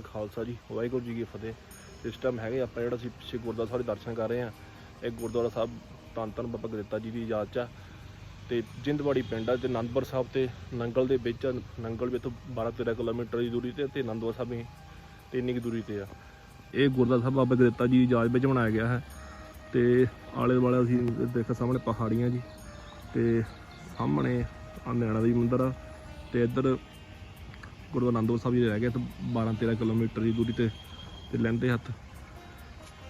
ਕਾ ਖਾਲਸਾ ਜੀ, ਵਾਹਿਗੁਰੂ ਜੀ ਕੀ ਫਤਿਹ। ਇਸ ਟਾਈਮ ਹੈਗੇ ਆਪਾਂ ਜਿਹੜਾ ਅਸੀਂ ਪਿੱਛੇ ਗੁਰਦੁਆਰਾ ਸਾਹਿਬ ਦੇ ਦਰਸ਼ਨ ਕਰ ਰਹੇ ਹਾਂ ਇਹ ਗੁਰਦੁਆਰਾ ਸਾਹਿਬ ਧੰਨ ਧੰਨ ਬਾਬਾ ਗਦੇਤਾ ਜੀ ਦੀ ਯਾਦ 'ਚ ਆ। ਤੇ ਜਿੰਦਵਾੜੀ ਪਿੰਡ ਆ ਤੇ ਅਨੰਦਪੁਰ ਸਾਹਿਬ ਤੇ ਨੰਗਲ ਦੇ ਵਿੱਚ ਨੰਗਲ ਵੀ ਤੋਂ 12 13 ਕਿਲੋਮੀਟਰ ਦੀ ਦੂਰੀ ਤੇ ਤੇ ਆਨੰਦਪੁਰ ਸਾਹਿਬ ਵੀ ਤੇ ਇੰਨੀ ਕੁ ਦੂਰੀ ਤੇ ਆ। ਇਹ ਗੁਰਦੁਆਰਾ ਸਾਹਿਬ ਬਾਬਾ ਗਦੇਤਾ ਜੀ ਦੀ ਯਾਦ ਵਿੱਚ ਬਣਾਇਆ ਗਿਆ ਹੈ। ਤੇ ਆਲੇ ਦੁਆਲੇ ਅਸੀਂ ਦੇਖੋ ਸਾਹਮਣੇ ਪਹਾੜੀਆਂ ਜੀ, ਤੇ ਸਾਹਮਣੇ ਆ ਨੈਣਾ ਦੀ ਮੰਦਿਰ ਆ, ਤੇ ਇੱਧਰ ਗੁਰੂ ਆਨੰਦਪੁਰ ਸਾਹਿਬ ਜੀ ਰਹਿ ਗਏ ਤੇ 12 13 ਕਿਲੋਮੀਟਰ ਦੀ ਦੂਰੀ ਤੇ ਤੇ ਲੈਂਦੇ ਹੱਥ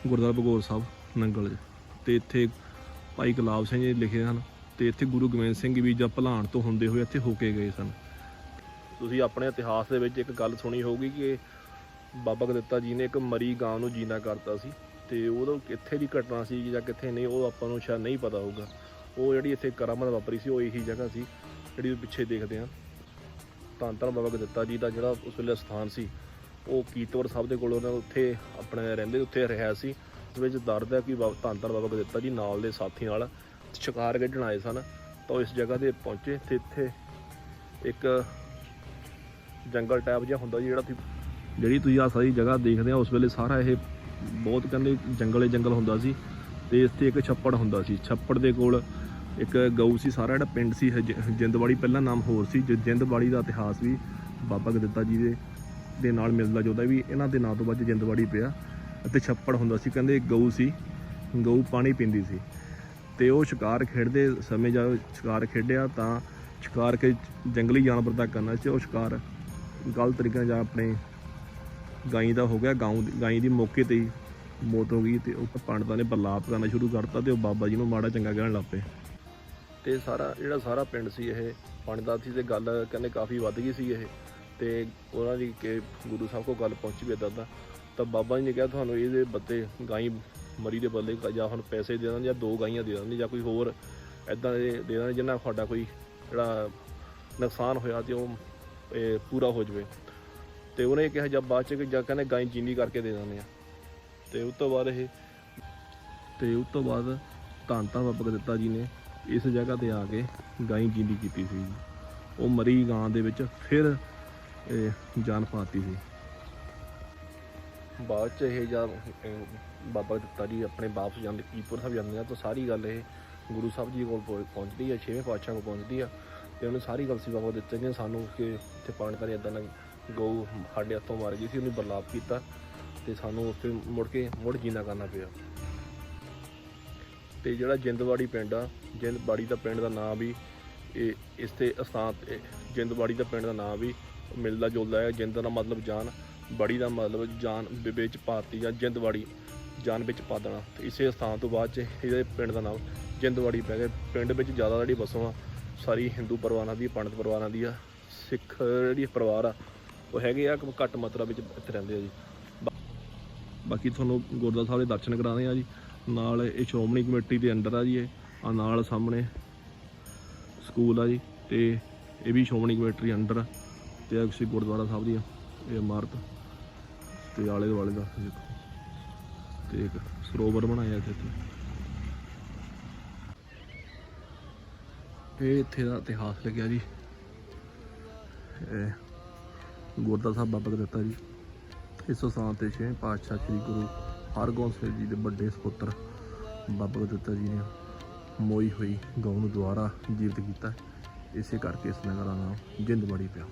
ਗੁਰਦੁਆਰਾ ਭਗੌਰ ਸਾਹਿਬ ਨੰਗਲ 'ਚ। ਤੇ ਇੱਥੇ ਭਾਈ ਗੁਲਾਬ ਸਿੰਘ ਜੀ ਲਿਖੇ ਹਨ ਤੇ ਇੱਥੇ ਗੁਰੂ ਗੋਬਿੰਦ ਸਿੰਘ ਵੀ ਜਾਂ ਭਲਾਣ ਤੋਂ ਹੁੰਦੇ ਹੋਏ ਇੱਥੇ ਹੋ ਕੇ ਗਏ ਸਨ। ਤੁਸੀਂ ਆਪਣੇ ਇਤਿਹਾਸ ਦੇ ਵਿੱਚ ਇੱਕ ਗੱਲ ਸੁਣੀ ਹੋਊਗੀ ਕਿ ਬਾਬਾ ਗਦਿੱਤਾ ਜੀ ਨੇ ਇੱਕ ਮਰੀ ਗਾਂ ਨੂੰ ਜੀਣਾ ਕਰਤਾ ਸੀ ਤੇ ਉਦੋਂ ਕਿੱਥੇ ਦੀ ਘਟਨਾ ਸੀ ਜਾਂ ਕਿੱਥੇ ਨਹੀਂ ਉਹ ਆਪਾਂ ਨੂੰ ਸ਼ਾਇਦ ਨਹੀਂ ਪਤਾ ਹੋਊਗਾ। ਉਹ ਜਿਹੜੀ ਇੱਥੇ ਕਰਾਮਤ ਵਾਪਰੀ ਸੀ ਉਹ ਇਹੀ ਜਗ੍ਹਾ ਸੀ ਜਿਹੜੀ ਪਿੱਛੇ ਦੇਖਦੇ ਆ। ਧੰਨ ਧੰਨ ਬਾਬਾ ਗਦਿੱਤਾ ਜੀ ਦਾ ਜਿਹੜਾ ਉਸ ਵੇਲੇ ਸਥਾਨ ਸੀ, ਉਹ ਕੀਤਵਰ ਸਾਹਿਬ ਦੇ ਕੋਲ ਉਹਨਾਂ ਉੱਥੇ ਆਪਣੇ ਰਹਿੰਦੇ ਉੱਥੇ ਰਿਹਾ ਸੀ, ਉਸ ਵਿੱਚ ਦਰਦ ਹੈ ਕਿ ਬਾਬਾ ਧੰਨ ਧੰਨ ਬਾਬਾ ਗੁਰਦਿੱਤਾ ਜੀ ਨਾਲ ਦੇ ਸਾਥੀ ਨਾਲ ਸ਼ਿਕਾਰ ਖੇਡਣ ਆਏ ਸਨ, ਤਾਂ ਉਹ ਇਸ ਜਗ੍ਹਾ ਤੇ ਪਹੁੰਚੇ, ਤੇ ਇੱਥੇ ਇੱਕ ਜੰਗਲ ਟਾਈਪ ਜਿਹਾ ਹੁੰਦਾ ਜੀ ਜਿਹੜਾ ਜਿਹੜੀ ਤੁਸੀਂ ਆ ਸਾਰੀ ਜਗ੍ਹਾ ਦੇਖਦੇ ਆ ਉਸ ਵੇਲੇ ਸਾਰਾ ਇਹ ਬਹੁਤ ਕਹਿੰਦੇ ਜੰਗਲੇ ਜੰਗਲ ਹੁੰਦਾ ਸੀ, ਤੇ ਇੱਥੇ ਇੱਕ ਛੱਪੜ ਹੁੰਦਾ ਸੀ, ਛੱਪੜ ਦੇ ਕੋਲ ਇੱਕ ਗਊ ਸੀ, ਸਾਰਾ ਜਿਹੜਾ ਪਿੰਡ ਸੀ ਇਹ ਜਿੰਦਵਾੜੀ ਪਹਿਲਾਂ ਨਾਮ ਹੋਰ ਸੀ, ਜ- ਜਿੰਦਵਾੜੀ ਦਾ ਇਤਿਹਾਸ ਵੀ ਬਾਬਾ ਗਦਿੱਤਾ ਜੀ ਦੇ ਦੇ ਨਾਲ ਮਿਲਦਾ ਜੁਲਦਾ ਵੀ ਇਹਨਾਂ ਦੇ ਨਾਂ ਤੋਂ ਬਾਅਦ ਜਿੰਦਵਾੜੀ ਪਿਆ ਅਤੇ ਛੱਪੜ ਹੁੰਦਾ ਸੀ, ਕਹਿੰਦੇ ਗਊ ਸੀ, ਗਊ ਪਾਣੀ ਪੀਂਦੀ ਸੀ ਤੇ ਉਹ ਸ਼ਿਕਾਰ ਖੇਡਦੇ ਸਮੇਂ ਜਦ ਸ਼ਿਕਾਰ ਖੇਡਿਆ ਤਾਂ ਸ਼ਿਕਾਰ ਕੇ ਜੰਗਲੀ ਜਾਨਵਰ ਦਾ ਕਰਨਾ ਸੀ ਉਹ ਸ਼ਿਕਾਰ ਗਲਤ ਤਰੀਕੇ ਨਾਲ ਜਾਂ ਆਪਣੇ ਗਾਈ ਦਾ ਹੋ ਗਿਆ, ਗਾਉਂ ਗਾਈ ਦੀ ਮੌਕੇ ਤੇ ਹੀ ਮੌਤ ਹੋ ਗਈ ਤੇ ਉਹ ਪੰਡਤਾਂ ਨੇ ਬਰਲਾਪ ਕਰਨਾ ਸ਼ੁਰੂ ਕਰਤਾ ਤੇ ਉਹ ਬਾਬਾ ਜੀ ਨੂੰ ਮਾੜਾ ਚੰਗਾ ਕਹਿਣ ਲੱਗ ਪਏ। ਤੇ ਸਾਰਾ, ਜਿਹੜਾ ਸਾਰਾ ਪਿੰਡ ਸੀ ਇਹ ਪੰਡਤਾਂ ਸੀ ਤੇ ਗੱਲ ਕਹਿੰਦੇ ਕਾਫੀ ਵੱਧ ਗਈ ਸੀ ਇਹ। ਤੇ ਉਹਨਾਂ ਦੀ ਕਿ ਗੁਰੂ ਸਾਹਿਬ ਕੋਲ ਗੱਲ ਪਹੁੰਚੀ ਵੀ ਇਦਾਂ ਦਾ ਤਾਂ ਬਾਬਾ ਜੀ ਨੇ ਕਿਹਾ ਤੁਹਾਨੂੰ ਇਹਦੇ ਬੱਤੇ ਗਾਈ ਮਰੀ ਦੇ ਬਦਲੇ ਜਾਂ ਹੁਣ ਪੈਸੇ ਦੇ ਦੇਣ ਜਾਂ ਦੋ ਗਾਈਆਂ ਦੇ ਦੇਣ ਜਾਂ ਕੋਈ ਹੋਰ ਇਦਾਂ ਦੇ ਦੇ ਦੇਣ ਜਿੰਨਾ ਤੁਹਾਡਾ ਕੋਈ ਜਿਹੜਾ ਨੁਕਸਾਨ ਹੋਇਆ ਤੇ ਉਹ, ਇਹ ਪੂਰਾ ਹੋ ਜਾਵੇ। ਤੇ ਉਹਨੇ ਕਿਹਾ ਜਦ ਬਾਅਦ ਚ ਜਾਂ ਕਹਿੰਦੇ ਗਾਈ ਜੀਨੀ ਕਰਕੇ ਦੇ ਦਿੰਦੇ ਆ। ਤੇ ਉਸ ਤੋਂ ਬਾਅਦ ਇਹ, ਤੇ ਉਸ ਤੋਂ ਬਾਅਦ ਧੰਨ ਧੰਨ ਬਾਬਾ ਦਿੱਤਾ ਜੀ ਨੇ ਇਸ ਜਗ੍ਹਾ ਤੇ ਆ ਕੇ ਗਾਈ ਜਿੰਦੀ ਕੀਤੀ ਸੀ ਉਹ ਮਰੀ ਗਾਂ ਦੇ ਵਿੱਚ ਫਿਰ ਜਾਨ ਪਾਤੀ ਸੀ। ਬਾਅਦ ਚ ਇਹ ਜਾਂ ਬਾਬਾ ਦਿੱਤਾ ਜੀ ਆਪਣੇ ਵਾਪਸ ਜਾਂਦੇ ਕੀਪੁਰ ਸਾਹਿਬ ਜਾਂਦੇ ਆ ਤਾਂ ਸਾਰੀ ਗੱਲ ਇਹ ਗੁਰੂ ਸਾਹਿਬ ਜੀ ਕੋਲ ਪਹੁੰ- ਪਹੁੰਚਦੀ ਆ, ਛੇਵੇਂ ਪਾਤਸ਼ਾਹ ਕੋਲ ਪਹੁੰਚਦੀ ਆ ਤੇ ਉਹਨੇ ਸਾਰੀ ਗੱਲ ਸੀ ਬਾਬਾ ਦਿੱਤੇ ਨੇ ਸਾਨੂੰ ਕਿ ਇੱਥੇ ਪਾਣ ਕਰੇ ਇਦਾਂ ਨਾ ਗਊ ਸਾਡੇ ਹੱਥੋਂ ਮਰ ਗਈ ਸੀ, ਉਹਨੇ ਬਰਲਾਪ ਕੀਤਾ ਤੇ ਸਾਨੂੰ ਉੱਥੇ ਮੁੜ ਕੇ, ਮੁੜ ਜੀਣਾ ਕਰਨਾ ਪਿਆ। ਤੇ ਜਿਹੜਾ ਜਿੰਦਵਾੜੀ ਪਿੰਡ ਆ, ਜਿੰਦਵਾੜੀ ਦਾ ਪਿੰਡ ਦਾ ਨਾਮ ਵੀ ਇਹ, ਇਸ ਤੇ ਅਸਥਾਨ ਤੇ ਜਿੰਦਵਾੜੀ ਦਾ ਪਿੰਡ ਦਾ ਨਾਮ ਵੀ ਮਿਲਦਾ ਜੁਲਦਾ ਹੈ। ਜਿੰਦ ਦਾ ਮਤਲਬ ਜਾਨ, ਬੜੀ ਦਾ ਮਤਲਬ ਜਾਨ ਦੇ ਵਿੱਚ ਪਾਤੀ ਜਾਂ ਜਿੰਦਵਾੜੀ ਜਾਨ ਵਿੱਚ ਪਾ ਦੇਣਾ। ਤੇ ਇਸੇ ਸਥਾਨ ਤੋਂ ਬਾਅਦ ਚ ਇਹਦੇ ਪਿੰਡ ਦਾ ਨਾਮ ਜਿੰਦਵਾੜੀ ਪੈ ਗਿਆ। ਪਿੰਡ ਵਿੱਚ ਜ਼ਿਆਦਾ ਜਿਹੜੀ ਵਸੋਂ ਆ, ਸਾਰੀ ਹਿੰਦੂ ਪਰਿਵਾਰਾਂ ਦੀ, ਪੰਡਤ ਪਰਿਵਾਰਾਂ ਦੀ ਆ, ਸਿੱਖ ਜਿਹੜੀ ਪਰਿਵਾਰ ਆ, ਉਹ ਹੈਗੇ ਆ, ਘੱਟ ਮਾਤਰਾ ਵਿੱਚ ਇੱਥੇ ਰਹਿੰਦੇ ਆ ਜੀ। ਬਾ- ਬਾਕੀ ਤੁਹਾਨੂੰ ਗੁਰਦੁਆਰਾ ਸਾਹਿਬ ਦੇ ਦਰਸ਼ਨ ਕਰਾਉਂਦੇ ਆ ਜੀ। ਨਾਲ ਇਹ ਸ਼੍ਰੋਮਣੀ ਕਮੇਟੀ ਦੇ ਅੰਡਰ ਆ ਜੀ ਇਹ, ਆ ਨਾਲ ਸਾਹਮਣੇ ਸਕੂਲ ਆ ਜੀ, ਤੇ ਇਹ ਵੀ ਸ਼੍ਰੋਮਣੀ ਕਮੇਟੀ ਦੇ ਅੰਡਰ ਆ, ਤੇ ਆ ਕਿਸੇ ਗੁਰਦੁਆਰਾ ਸਾਹਿਬ ਦੀ ਇਹ ਇਮਾਰਤ, ਤੇ ਆਲੇ ਦੁਆਲੇ ਦਾ ਦੇਖੋ, ਤੇ ਇੱਕ ਸਰੋਵਰ ਬਣਾਇਆ ਇੱਥੇ ਇਹ ਇੱਥੇ ਦਾ ਇਤਿਹਾਸ ਲੱਗਿਆ ਜੀ। ਇਹ ਗੁਰਦੁਆਰਾ ਸਾਹਿਬ ਬਾਬਾ ਦਿੱਤਾ ਜੀ, ਇਸ ਸਥਾਨ ਤੇ ਛੇ ਪਾਤਸ਼ਾਹ ਸ੍ਰੀ ਗੁਰੂ ਹਰਗੋਬਿੰਦ ਸਾਹਿਬ ਜੀ ਦੇ ਵੱਡੇ ਸੁਪੁੱਤਰ ਬਾਬਾ ਦਿੱਤਾ ਜੀ ਨੇ ਮੋਈ ਹੋਈ ਗਊ ਨੂੰ ਦੁਆਰਾ ਜੀਵਤ ਕੀਤਾ। ਇਸੇ ਕਰਕੇ ਇਸ ਨਗਰ ਦਾ ਨਾਮ ਜਿੰਦਵਾੜੀ ਪਿਆ।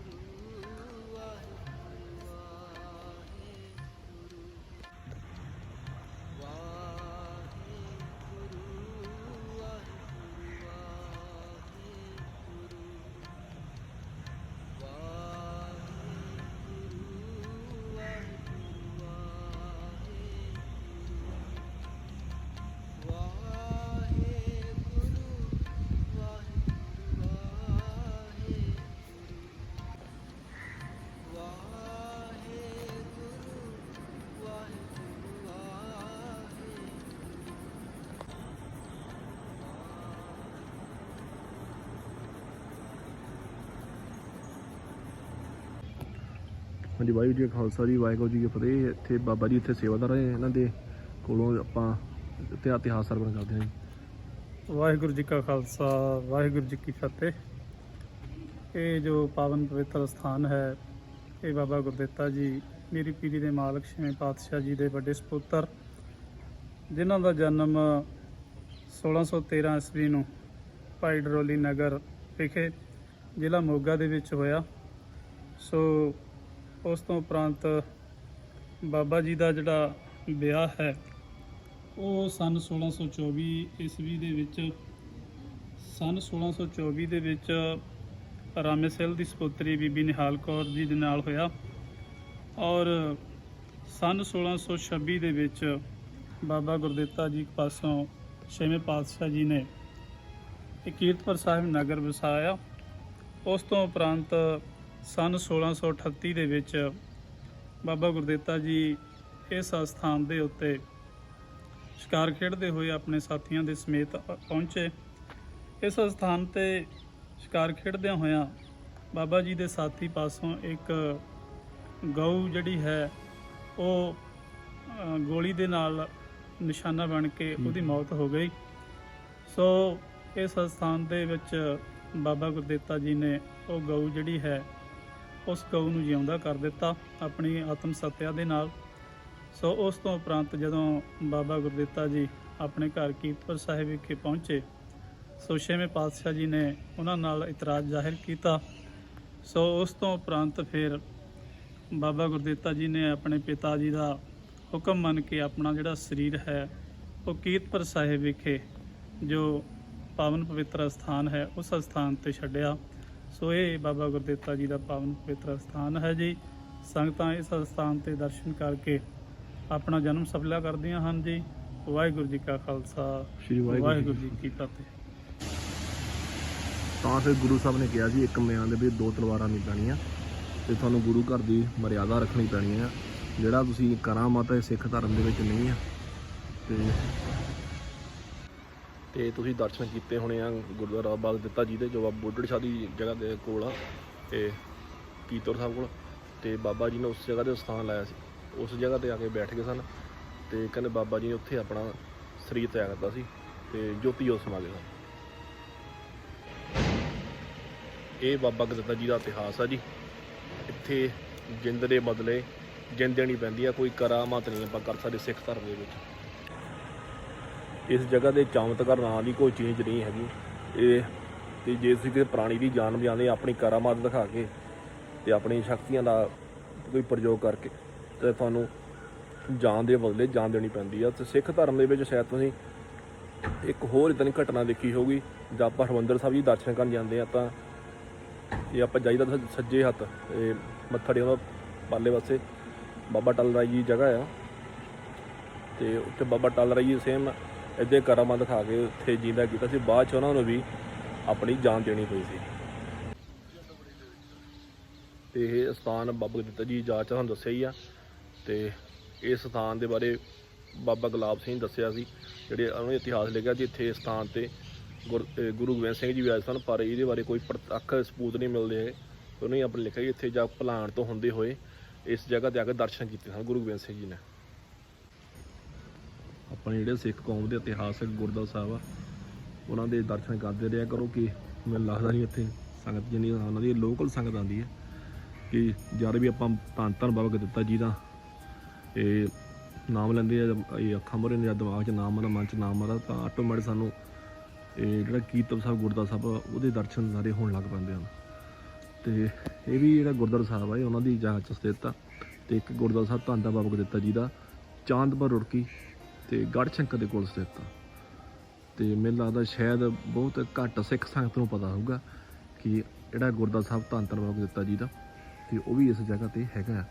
ਹਾਂਜੀ, ਵਾਹਿਗੁਰੂ ਜੀ ਕਾ ਖਾਲਸਾ ਜੀ, ਵਾਹਿਗੁਰੂ ਜੀ ਕੀ ਫਤਿਹ। ਇੱਥੇ ਬਾਬਾ ਜੀ ਇੱਥੇ ਸੇਵਾਦਾਰ ਹੈ ਇਹਨਾਂ ਦੇ ਕੋਲੋਂ ਆਪਾਂ ਤੇ ਇਤਿਹਾਸ ਸਰਵਣ ਕਰਦੇ ਹਾਂ ਜੀ। ਵਾਹਿਗੁਰੂ ਜੀ ਕਾ ਖਾਲਸਾ, ਵਾਹਿਗੁਰੂ ਜੀ ਕੀ ਫਤਿਹ। ਇਹ ਜੋ ਪਾਵਨ ਪਵਿੱਤਰ ਸਥਾਨ ਹੈ, ਇਹ ਬਾਬਾ ਗੁਰਦਿੱਤਾ ਜੀ, ਮੇਰੀ ਪੀਰੀ ਦੇ ਮਾਲਕ ਛੇਵੇਂ ਪਾਤਸ਼ਾਹ ਜੀ ਦੇ ਵੱਡੇ ਸਪੁੱਤਰ, ਜਿਨ੍ਹਾਂ ਦਾ ਜਨਮ 1613 ਈਸਵੀ ਨੂੰ ਭਾਈ ਡਰੋਲੀ ਨਗਰ ਵਿਖੇ ਜ਼ਿਲ੍ਹਾ ਮੋਗਾ ਦੇ ਵਿੱਚ ਹੋਇਆ। ਸੋ ਉਸ ਤੋਂ ਉਪਰੰਤ ਬਾਬਾ ਜੀ ਦਾ ਜਿਹੜਾ ਵਿਆਹ ਹੈ, ਉਹ ਸਨ 1624 ਈਸਵੀ ਦੇ ਵਿੱਚ, ਸਨ 1624 ਦੇ ਵਿੱਚ ਰਾਮੇ ਸੈਲ ਦੀ ਸਪੁੱਤਰੀ ਬੀਬੀ ਨਿਹਾਲ ਕੌਰ ਜੀ ਦੇ ਨਾਲ ਹੋਇਆ ਔਰ ਸਨ 1626 ਦੇ ਵਿੱਚ ਬਾਬਾ ਗੁਰਦਿੱਤਾ ਜੀ ਪਾਸੋਂ ਛੇਵੇਂ ਪਾਤਸ਼ਾਹ ਜੀ ਨੇ ਇਹ ਕੀਰਤਪੁਰ ਸਾਹਿਬ ਨਗਰ ਵਸਾਇਆ। ਉਸ ਤੋਂ ਉਪਰੰਤ ਸਨ 1638 ਦੇ ਵਿੱਚ ਬਾਬਾ ਗੁਰਦਿੱਤਾ ਜੀ ਇਸ ਸਥਾਨ ਦੇ ਉੱਤੇ ਸ਼ਿਕਾਰ ਖੇਡਦੇ ਹੋਏ ਆਪਣੇ ਸਾਥੀਆਂ ਦੇ ਸਮੇਤ ਪਹੁੰਚੇ। ਇਸ ਸਥਾਨ ਤੇ ਸ਼ਿਕਾਰ ਖੇਡਦਿਆਂ ਹੋਇਆਂ ਬਾਬਾ ਜੀ ਦੇ ਸਾਥੀ ਪਾਸੋਂ ਇੱਕ ਗਊ ਜਿਹੜੀ ਹੈ ਉਹ ਗੋਲੀ ਦੇ ਨਾਲ ਨਿਸ਼ਾਨਾ ਬਣ ਕੇ ਉਹਦੀ ਮੌਤ ਹੋ ਗਈ। ਸੋ ਇਸ ਸਥਾਨ ਦੇ ਵਿੱਚ ਬਾਬਾ ਗੁਰਦਿੱਤਾ ਜੀ ਨੇ ਉਹ ਗਊ ਜਿਹੜੀ ਹੈ ਉਸ ਗਊ ਨੂੰ ਜਿਉਂਦਾ ਕਰ ਦਿੱਤਾ ਆਪਣੀ ਆਤਮ ਸੱਤਿਆ ਦੇ ਨਾਲ। ਸੋ ਉਸ ਤੋਂ ਉਪਰੰਤ ਜਦੋਂ ਬਾਬਾ ਗੁਰਦਿੱਤਾ ਜੀ ਆਪਣੇ ਘਰ ਕੀਰਤਪੁਰ ਸਾਹਿਬ ਵਿਖੇ ਪਹੁੰਚੇ, ਸੋ ਛੇਵੇਂ ਪਾਤਸ਼ਾਹ ਜੀ ਨੇ ਉਹਨਾਂ ਨਾਲ ਇਤਰਾਜ਼ ਜ਼ਾਹਿਰ ਕੀਤਾ। ਸੋ ਉਸ ਤੋਂ ਉਪਰੰਤ ਫਿਰ ਬਾਬਾ ਗੁਰਦਿੱਤਾ ਜੀ ਨੇ ਆਪਣੇ ਪਿਤਾ ਜੀ ਦਾ ਹੁਕਮ ਮੰਨ ਕੇ ਆਪਣਾ ਜਿਹੜਾ ਸਰੀਰ ਹੈ, ਉਹ ਕੀਰਤਪੁਰ ਸਾਹਿਬ ਵਿਖੇ ਜੋ ਪਾਵਨ ਪਵਿੱਤਰ ਸਥਾਨ ਹੈ, ਉਸ ਸਥਾਨ ਤੇ ਛੱਡਿਆ। ਸੋ ਇਹ ਬਾਬਾ ਗੁਰਦਿੱਤਾ ਜੀ ਦਾ ਪਾਵਨ ਪਵਿੱਤਰ ਸਥਾਨ ਹੈ ਜੀ। ਸੰਗਤਾਂ ਇਸ ਸਥਾਨ ਤੇ ਦਰਸ਼ਨ ਕਰਕੇ ਆਪਣਾ ਜਨਮ ਸਫਲਾ ਕਰਦੀਆਂ ਹਨ ਜੀ। ਵਾਹਿਗੁਰੂ ਜੀ ਕਾ ਖਾਲਸਾ ਸ਼੍ਰੀ ਵਾਹਿਗੁਰੂ ਜੀ ਜੀ ਕੀ ਫਤਿਹ। ਤਾਂ ਫਿਰ ਗੁਰੂ ਸਾਹਿਬ ਨੇ ਕਿਹਾ ਸੀ ਇੱਕ ਮਿਆਂ ਦੇ ਵਿੱਚ ਦੋ ਤਲਵਾਰਾਂ ਨਹੀਂ ਪੈਣੀਆਂ ਤੇ ਤੁਹਾਨੂੰ ਗੁਰੂ ਘਰ ਦੀ ਮਰਿਆਦਾ ਰੱਖਣੀ ਪੈਣੀ ਆ। ਜਿਹੜਾ ਤੁਸੀਂ ਕਰਾਮਾਤ ਹੈ ਸਿੱਖ ਧਰਮ ਦੇ ਵਿੱਚ ਨਹੀਂ ਆ ਤੇ ਤੇ ਤੁਸੀਂ ਦਰਸ਼ਨ ਕੀਤੇ ਹੋਣੇ ਆ ਗੁਰਦੁਆਰਾ ਬਾਗ ਦਿੱਤਾ ਜੀ ਦੇ, ਜੋ ਬਾਬਾ ਬੁੱਢੜ ਸ਼ਾਹ ਦੀ ਜਗ੍ਹਾ ਦੇ ਕੋਲ ਆ, ਤੇ ਕੀਤੌਰ ਸਾਹਿਬ ਕੋਲ। ਤੇ ਬਾਬਾ ਜੀ ਨੇ ਉਸ ਜਗ੍ਹਾ ਤੇ ਸਥਾਨ ਲਾਇਆ ਸੀ। ਉਸ ਜਗ੍ਹਾ ਤੇ ਆ ਕੇ ਬੈਠ ਗਏ ਸਨ, ਤੇ ਕਹਿੰਦੇ ਬਾਬਾ ਜੀ ਨੇ ਉੱਥੇ ਆਪਣਾ ਸਰੀਰ ਤਿਆਰ ਕਰਤਾ ਸੀ, ਤੇ ਜੋਤੀ ਜੋਤ ਸਮਾ ਗਏ ਸਨ ਇਹ ਬਾਬਾ ਗੁਰਦਿੱਤਾ ਜੀ ਦਾ ਇਤਿਹਾਸ ਆ ਜੀ। ਇੱਥੇ ਜਿੰਦ ਦੇ ਬਦਲੇ ਜਿੰਦ ਦੇਣੀ ਪੈਂਦੀ ਆ, ਕੋਈ ਕਰਾਮਾਤ ਨਹੀਂ ਆਪਾਂ ਕਰ ਸਕਦੇ ਸਿੱਖ ਧਰਮ ਦੇ ਵਿੱਚ। ਇਸ ਜਗ੍ਹਾ ਦੇ ਚਮਤਕਾਰ ਨਾਂ ਦੀ ਕੋਈ ਚੀਜ਼ ਨਹੀਂ ਹੈਗੀ। ਇਹ ਤੇ ਜੇ ਤੁਸੀਂ ਕਿਸੇ ਪ੍ਰਾਣੀ ਦੀ ਜਾਨ ਬਚਾਉਂਦੇ, ਆਪਣੀ ਕਰਾਮਾਤ ਦਿਖਾ ਕੇ ਤੇ ਆਪਣੀ ਸ਼ਕਤੀਆਂ ਦਾ ਕੋਈ ਪ੍ਰਯੋਗ ਕਰਕੇ ਤੇ ਤੁਹਾਨੂੰ ਜਾਨ ਦੇ ਬਦਲੇ ਜਾਨ ਦੇਣੀ ਪੈਂਦੀ ਆ। ਤੇ ਸਿੱਖ ਧਰਮ ਦੇ ਵਿੱਚ ਸ਼ਾਇਦ ਤੁਸੀਂ ਇੱਕ ਹੋਰ ਇਦਾਂ ਦੀ ਘਟਨਾ ਦੇਖੀ ਹੋਊਗੀ ਜਦ ਆਪਾਂ ਹਰਮੰਦਰ ਸਾਹਿਬ ਜੀ ਦਰਸ਼ਨ ਕਰਨ ਜਾਂਦੇ ਆ ਤਾਂ ਇਹ ਆਪਾਂ ਜਾਈਦਾ ਸੱਜੇ ਹੱਥ, ਇਹ ਮੱਥਾ ਟੇਕਦਾ ਪਾਲੇ ਪਾਸੇ ਬਾਬਾ ਟਲ ਰਾਈ ਜੀ ਜਗ੍ਹਾ ਆ। ਤੇ ਉੱਥੇ ਬਾਬਾ ਟਲ ਰਾਈ ਜੀ ਸੇਮ ਇੱਦੇ ਕਰਾਮਾਂ ਦਿਖਾ ਕੇ ਉੱਥੇ ਜਿੰਦਾ ਕੀਤਾ ਸੀ। ਬਾਅਦ ਚ ਉਹਨਾਂ ਨੂੰ ਵੀ ਆਪਣੀ ਜਾਨ ਦੇਣੀ ਪਈ ਸੀ। ਤੇ ਇਹ ਸਥਾਨ ਬਾਬਾ ਗੁਰਦਿੱਤਾ ਜੀ ਜਾ ਚ ਤੁਹਾਨੂੰ ਦੱਸਿਆ ਹੀ ਆ। ਤੇ ਇਸ ਸਥਾਨ ਦੇ ਬਾਰੇ ਬਾਬਾ ਗੁਲਾਬ ਸਿੰਘ ਦੱਸਿਆ ਸੀ। ਜਿਹੜੇ ਉਹਨਾਂ ਨੇ ਇਤਿਹਾਸ ਲਿਖਿਆ ਜੀ ਇੱਥੇ ਇਸ ਸਥਾਨ ਤੇ ਗੁਰ- ਗੁਰੂ ਗੋਬਿੰਦ ਸਿੰਘ ਜੀ ਵੀ ਆਏ ਸਨ, ਪਰ ਇਹਦੇ ਬਾਰੇ ਕੋਈ ਪ੍ਰਤੱਖ ਸਬੂਤ ਨਹੀਂ ਮਿਲਦੇ ਹੈ ਉਹਨਾਂ ਨੇ ਆਪਣੇ ਲਿਖਿਆ ਕਿ ਇੱਥੇ ਜਾ ਭਲਾਣ ਤੋਂ ਹੁੰਦੇ ਹੋਏ ਇਸ ਜਗ੍ਹਾ ਤੇ ਆ ਕੇ ਦਰਸ਼ਨ ਕੀਤੇ ਸਨ ਗੁਰੂ ਗੋਬਿੰਦ ਸਿੰਘ ਜੀ ਨੇ। ਆਪਣੇ ਜਿਹੜੇ ਸਿੱਖ ਕੌਮ ਦੇ ਇਤਿਹਾਸਕ ਗੁਰਦੁਆਰਾ ਸਾਹਿਬ ਆ ਉਹਨਾਂ ਦੇ ਦਰਸ਼ਨ ਕਰਦੇ ਰਿਹਾ ਕਰੋ ਕਿ ਮੈਨੂੰ ਲੱਗਦਾ ਨਹੀਂ ਇੱਥੇ ਸੰਗਤ ਜਿੰਨੀ ਉਹਨਾਂ ਦੀ ਲੋਕਲ ਸੰਗਤ ਆਉਂਦੀ ਹੈ ਕਿ ਜਦ ਵੀ ਆਪਾਂ ਧੰਨ ਧੰਨ ਬਾਬਾ ਗੁਰਦਿੱਤਾ ਜੀ ਦਾ ਇਹ ਨਾਮ ਲੈਂਦੇ ਆ ਇਹ ਅੱਖਾਂ ਮੁਰੇ ਜਾਂ ਦਿਮਾਗ 'ਚ ਨਾਮ ਆਉਂਦਾ ਮਨ 'ਚ ਨਾਮ ਆਉਂਦਾ ਤਾਂ ਆਟੋਮੈਟਿਕ ਸਾਨੂੰ ਇਹ ਜਿਹੜਾ ਕੀਰਤਨ ਸਾਹਿਬ ਗੁਰਦੁਆਰਾ ਸਾਹਿਬ ਆ, ਉਹਦੇ ਦਰਸ਼ਨ ਸਾਰੇ ਹੋਣ ਲੱਗ ਪੈਂਦੇ ਹਨ। ਤੇ ਇਹ ਵੀ ਜਿਹੜਾ ਗੁਰਦੁਆਰਾ ਸਾਹਿਬ ਆ ਉਹਨਾਂ ਦੀ ਜਗ੍ਹਾ 'ਚ ਸਥਿਤ ਆ। ਤੇ ਇੱਕ ਗੁਰਦੁਆਰਾ ਸਾਹਿਬ ਧੰਨ ਦਾ ਬਾਬਾ ਗੁਰਦਿੱਤਾ ਜੀ ਦਾ ਚਾਂਦਪੁਰ ਰੁੜਕੀ ਤੇ ਗੜ੍ਹ ਸ਼ੰਕਰ ਦੇ ਕੋਲ ਸਥਿਤ ਆ ਤੇ ਮੈਨੂੰ ਲੱਗਦਾ ਸ਼ਾਇਦ ਬਹੁਤ ਘੱਟ ਸਿੱਖ ਸੰਗਤ ਨੂੰ ਪਤਾ ਹੋਊਗਾ ਕਿ ਜਿਹੜਾ ਗੁਰਦੁਆਰਾ ਸਾਹਿਬ ਧੰਨ ਧੰਨ ਬਾਬਾ ਦਿੱਤਾ ਜੀ ਦਾ, ਤੇ ਉਹ ਵੀ ਇਸ ਜਗ੍ਹਾ ਤੇ ਹੈਗਾ ਆ।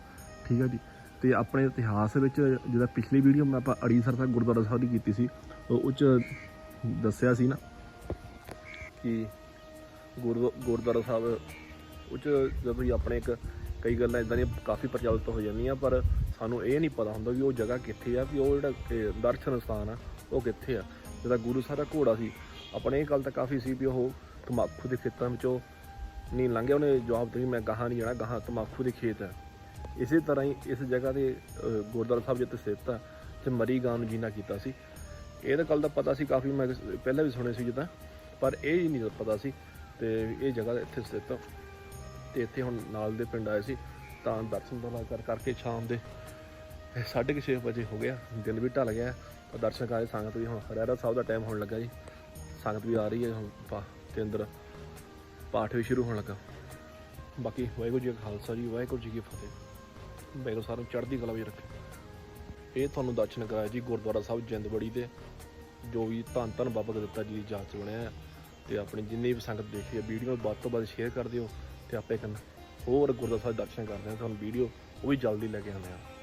ਠੀਕ ਆ ਜੀ ਤੇ ਆਪਣੇ ਇਤਿਹਾਸ ਵਿੱਚ ਜਿਹੜਾ ਪਿਛਲੀ ਵੀਡੀਓ ਮੈਂ ਆਪਾਂ ਅੜੀਸਰ ਸਾਹਿਬ ਗੁਰਦੁਆਰਾ ਸਾਹਿਬ ਦੀ ਕੀਤੀ ਸੀ, ਉਹ 'ਚ ਦੱਸਿਆ ਸੀ ਨਾ ਕਿ ਗੁਰੂ ਗੁਰਦੁਆਰਾ ਸਾਹਿਬ ਉਹ 'ਚ ਜਦੋਂ ਹੀ ਆਪਣੇ ਇੱਕ ਕਈ ਗੱਲਾਂ ਇਦਾਂ ਦੀਆਂ ਕਾਫੀ ਪ੍ਰਚਲਿਤ ਹੋ ਜਾਂਦੀਆਂ, ਪਰ ਸਾਨੂੰ ਇਹ ਨਹੀਂ ਪਤਾ ਹੁੰਦਾ ਵੀ ਉਹ ਜਗ੍ਹਾ ਕਿੱਥੇ ਆ, ਵੀ ਉਹ ਜਿਹੜਾ ਦਰਸ਼ਨ ਸਥਾਨ ਆ, ਉਹ ਕਿੱਥੇ ਆ। ਜਿਹੜਾ ਗੁਰੂ ਸਾਹਿਬ ਦਾ ਘੋੜਾ ਸੀ ਆਪਣੇ ਇਹ ਗੱਲ ਤਾਂ ਕਾਫੀ ਸੀ ਵੀ ਉਹ ਤਮਾਕੂ ਦੇ ਖੇਤਾਂ ਵਿੱਚੋਂ ਨਹੀਂ ਲੰਘਿਆ ਉਹਨੇ ਜਵਾਬ ਦਿੱਤਾ ਮੈਂ ਗਾਹਾਂ ਨਹੀਂ ਜਾਣਾ, ਗਾਹਾਂ ਤਮਾਕੂ ਦੇ ਖੇਤ ਹੈ ਇਸੇ ਤਰ੍ਹਾਂ ਹੀ ਇਸ ਜਗ੍ਹਾ ਤੇ ਗੁਰਦੁਆਰਾ ਸਾਹਿਬ ਜਿੱਥੇ ਸਥਿਤ ਆ ਤੇ ਮਰੀ ਗਾਂ ਨੂੰ ਜੀਣਾ ਕੀਤਾ ਸੀ। ਇਹ ਤਾਂ ਗੱਲ ਦਾ ਪਤਾ ਸੀ ਕਾਫੀ, ਮੈਂ ਪਹਿਲਾਂ ਵੀ ਸੁਣੇ ਸੀ ਜਿੱਦਾਂ, ਪਰ ਇਹ ਨਹੀਂ ਪਤਾ ਸੀ ਤੇ ਇਹ ਜਗ੍ਹਾ ਇੱਥੇ ਸਥਿਤ ਆ। ਤੇ ਇੱਥੇ ਹੁਣ ਨਾਲ ਦੇ ਪਿੰਡ ਆਏ ਸੀ। ਤਾਂ ਦਰਸ਼ਨ ਤੋਂ ਕਰ ਕਰਕੇ ਸ਼ਾਮ ਦੇ 6:30 ਵਜੇ ਹੋ ਗਿਆ ਦਿਨ ਵੀ ਢਲ ਗਿਆ। ਤਾਂ ਦਰਸ਼ਨ ਕਰਕੇ ਸੰਗਤ ਵੀ ਹੁਣ ਰਹਿਰਾ ਸਾਹਿਬ ਦਾ ਟਾਈਮ ਹੋਣ ਲੱਗਾ ਜੀ। ਸੰਗਤ ਵੀ ਆ ਰਹੀ ਹੈ ਹੁਣ ਪਾ ਤੇ ਅੰਦਰ ਪਾਠ ਵੀ ਸ਼ੁਰੂ ਹੋਣ ਲੱਗਾ। ਬਾਕੀ ਵਾਹਿਗੁਰੂ ਜੀ ਕਾ ਖਾਲਸਾ ਜੀ, ਵਾਹਿਗੁਰੂ ਜੀ ਕੀ ਫਤਿਹ। ਵਾਹਿਗੁਰੂ ਸਾਰਿਆਂ ਨੂੰ ਚੜ੍ਹਦੀ ਕਲਾ ਵਿੱਚ ਰੱਖੇ। ਇਹ ਤੁਹਾਨੂੰ ਦਰਸ਼ਨ ਕਰਾਇਆ ਜੀ ਗੁਰਦੁਆਰਾ ਸਾਹਿਬ ਜਿੰਦਬੜੀ ਦੇ, ਜੋ ਵੀ ਧੰਨ ਧੰਨ ਬਾਬਾ ਦਿੱਤਾ ਜੀ ਦੀ ਜਾਂਚ ਬਣਿਆ ਹੈ। ਤੇ ਆਪਣੀ ਜਿੰਨੀ ਵੀ ਸੰਗਤ ਦੇਖੀ ਹੈ, ਵੀਡੀਓ ਵੱਧ ਤੋਂ ਵੱਧ ਸ਼ੇਅਰ ਕਰ ਦਿਓ ਤੇ ਆਪੇ ਕਰਨ। ਹੋਰ ਗੁਰਦੁਆਰਾ ਸਾਹਿਬ ਦਰਸ਼ਨ ਕਰਦੇ ਹਾਂ, ਤੁਹਾਨੂੰ ਵੀਡੀਓ ਉਹ ਵੀ ਜਲਦੀ ਲੈ ਕੇ ਆਉਂਦੇ ਹਾਂ।